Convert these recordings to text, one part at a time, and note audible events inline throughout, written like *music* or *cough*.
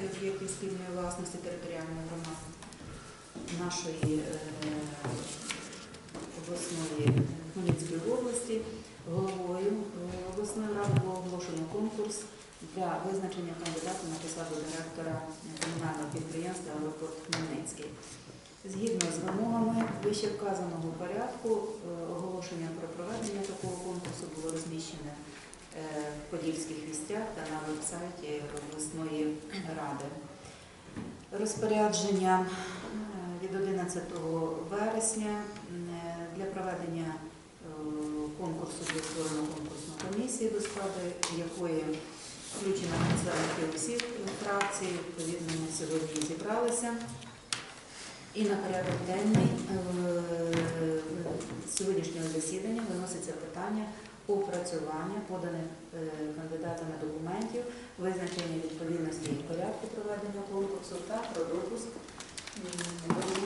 реєстрації об'єктів спільної власності територіальної громади нашої е, обласної Хмельницької області. Головою обласної ради було оголошено конкурс для визначення кандидата на посаду директора комунального підприємства Аеропорт Хмельницький. Згідно з вимогами вище вказаного порядку, е, оголошення про проведення такого конкурсу було розміщене в Подільських вістях та на веб-сайті обласної ради. Розпорядження е, від 11 вересня е, для проведення е, конкурсу для створено конкурсну комісію, до складу якої включено представники усіх фракцій. Відповідно, ми сьогодні зібралися. І на порядок денний е, сьогоднішнього засідання виноситься питання опрацювання поданих е, кандидатами документів, визначення відповідності і порядку проведення конкурсу та про допуск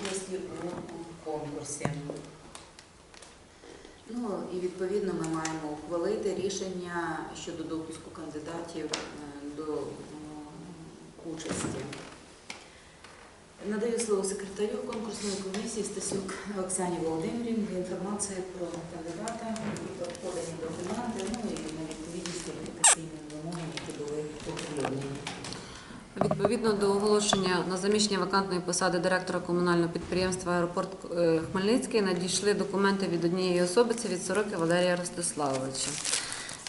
участі у конкурсі. Ну і відповідно ми маємо ухвалити рішення щодо допуску кандидатів е, до участі. Надаю слово секретарю конкурсної комісії Стасюк Оксані Володимирівні для інформації про кандидата, про подані документи, ну і на відповідність кваліфікаційним вимогам, які були оприлюднені. Відповідно до оголошення на заміщення вакантної посади директора комунального підприємства Аеропорт е, Хмельницький надійшли документи від однієї особи, це від Сороки Валерія Ростиславовича.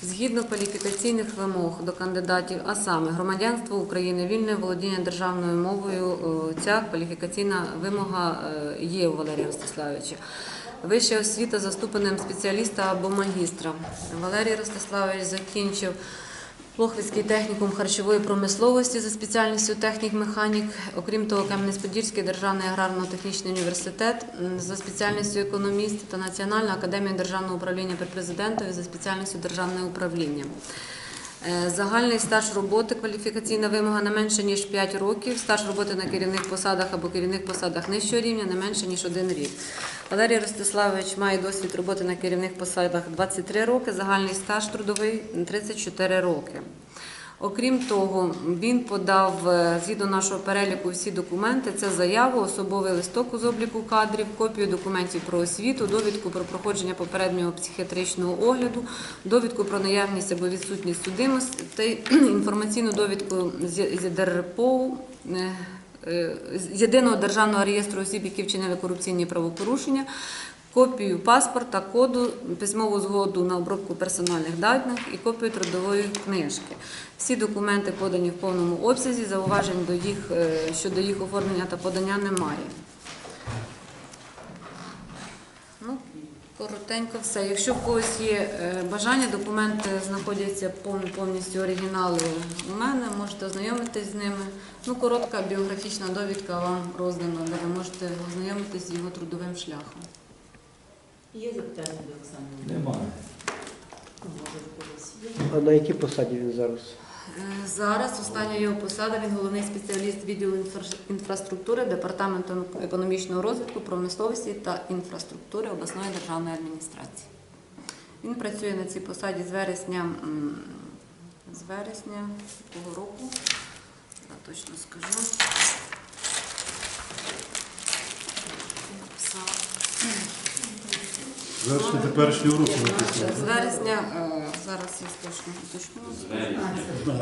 Згідно кваліфікаційних вимог до кандидатів, а саме громадянство України, вільне володіння державною мовою, ця кваліфікаційна вимога е, є у Валерія Ростиславовича. Вища освіта за ступенем спеціаліста або магістра. Валерій Ростиславович закінчив Лохвицький технікум харчової промисловості за спеціальністю технік-механік. Окрім того, Кам'янець-Подільський державний аграрно-технічний університет за спеціальністю економіст та Національна академія державного управління при президентові за спеціальністю державне управління. Е, Загальний стаж роботи, кваліфікаційна вимога не менше ніж 5 років, стаж роботи на керівних посадах або керівних посадах нижчого рівня не менше ніж 1 рік. Валерій Ростиславович має досвід роботи на керівних посадах 23 роки, загальний стаж трудовий 34 роки. Окрім того, він подав е, згідно нашого переліку всі документи: це заяву, особовий листок з обліку кадрів, копію документів про освіту, довідку про проходження попереднього психіатричного огляду, довідку про наявність або відсутність судимості, інформаційну довідку з ДРПО, е, е, з єдиного державного реєстру осіб, які вчинили корупційні правопорушення. Копію паспорта, коду, письмову згоду на обробку персональних даних і копію трудової книжки. Всі документи подані в повному обсязі, зауважень до їх, е, щодо їх оформлення та подання немає. Ну, коротенько все. Якщо в когось є е, бажання, документи знаходяться повністю оригінали у мене, можете ознайомитись з ними. Ну, коротка біографічна довідка вам роздана, де ви можете ознайомитись з його трудовим шляхом. Є запитання до Оксани? Немає. Може, в когось є? А на якій посаді він зараз? Е, Зараз остання його посада, він головний спеціаліст відділу інфра- інфраструктури Департаменту економічного розвитку, промисловості та інфраструктури обласної державної адміністрації. Він працює на цій посаді з вересня, м, з вересня того року. Я точно скажу. Написала. Вершні теперішнього року написано. З вересня, е, зараз я точно уточню.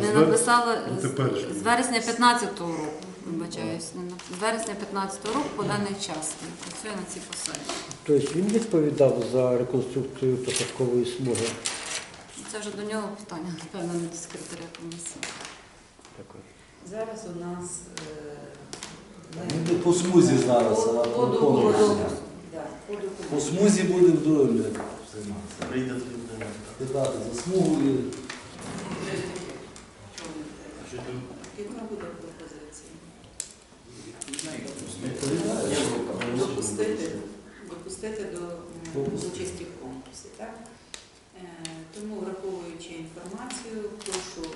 Не написала Ну, з- теперішнього. з вересня 15-го року, вибачаюсь, не з вересня 15-го року по даний час він працює на цій посаді. Тобто він відповідав за реконструкцію посадкової смуги. Це вже до нього питання, напевно, не до секретаря комісії. Зараз у нас е, по смузі зараз, а по- по договору. По смузі буде вдома займатися. Прийде. Питати за смугу і Яка буде пропозиція? Допустити, допустити до участі в конкурсі, так? Е, Тому, враховуючи інформацію, прошу м,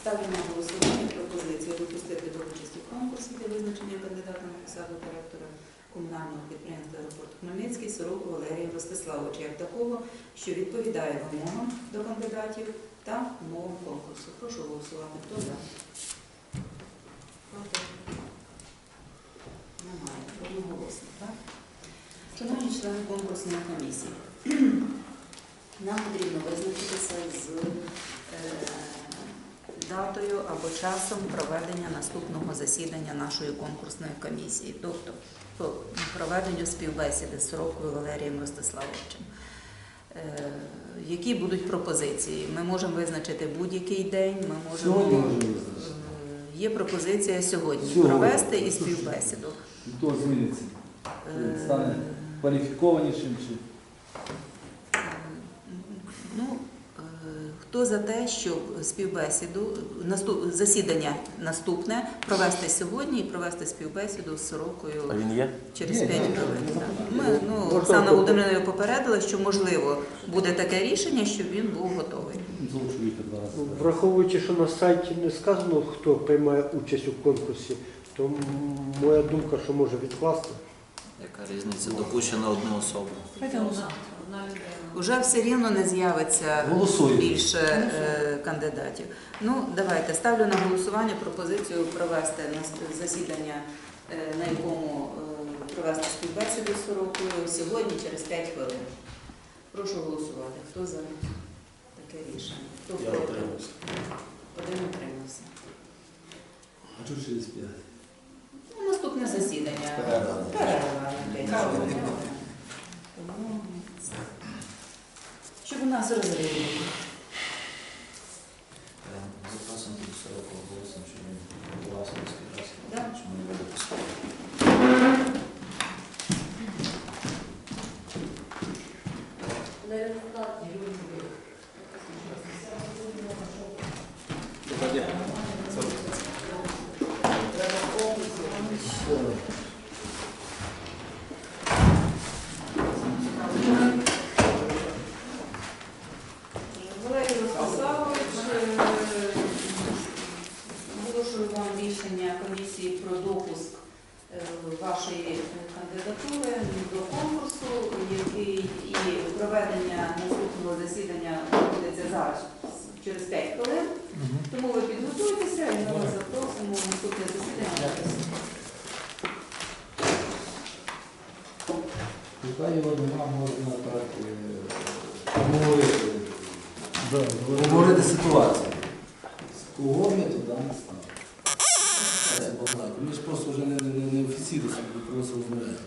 ставлю на голосування пропозицію допустити до участі в конкурсі для визначення кандидата на посаду директора комунального підприємства аеропорту Хмельницький Сорок Валерія Ростиславовича як такого, що відповідає вимогам до кандидатів та умовам конкурсу. Прошу голосувати. Хто за? Проти? Немає. Одноголосно, так? Шановні члени конкурсної комісії, *clears throat* нам потрібно визначитися з. Е, датою або часом проведення наступного засідання нашої конкурсної комісії, тобто по проведенню співбесіди з Сорокою Валерієм Ростиславовичем. Е, Які будуть пропозиції? Ми можемо визначити будь-який день, ми можемо. Е. Є пропозиція сьогодні, Сьогодні. провести і співбесіду. Хто зміниться? Е, Стане кваліфікованішим чи? Ну, е, хто за те, щоб співбесіду, наступ, засідання наступне провести сьогодні і провести співбесіду з сорокою А він є? через 5 хвилин. Ми, ну, Оксана тобто- Володимирівна попередила, що можливо буде таке рішення, щоб він був готовий. Ну, Враховуючи, що на сайті не сказано, хто приймає участь у конкурсі, то моя думка, що може відкласти. Яка різниця? Допущена одна особа. Вже все рівно не з'явиться Голосуємо. більше е, кандидатів. Ну, давайте ставлю на голосування пропозицію провести засідання, е, на якому е, провести співбесіду з Сорокою сьогодні через 5 хвилин. Прошу голосувати. Хто за таке рішення? Хто Я проти? отримався. Один утримався. А чого через п'ять? Ну, наступне засідання. Перерва. Перерва. Тому. Щоб у нас розрив. Запросимо до 40 голосом, щоб він відбувався співбесіді. Да. Щоб ми не буде пускати. Валерій Ростиславович, е, оголошую вам рішення комісії про допуск е, вашої кандидатури до конкурсу, який і проведення наступного засідання відбудеться зараз через 5 хвилин. Тому ви підготуйтеся і ми вас запросимо в наступне засідання. Його можна так е, обговорити? Ситуацію. З кого ми туди не стали? Це Ми ж просто вже не, офіційно собі просто розмовляємо.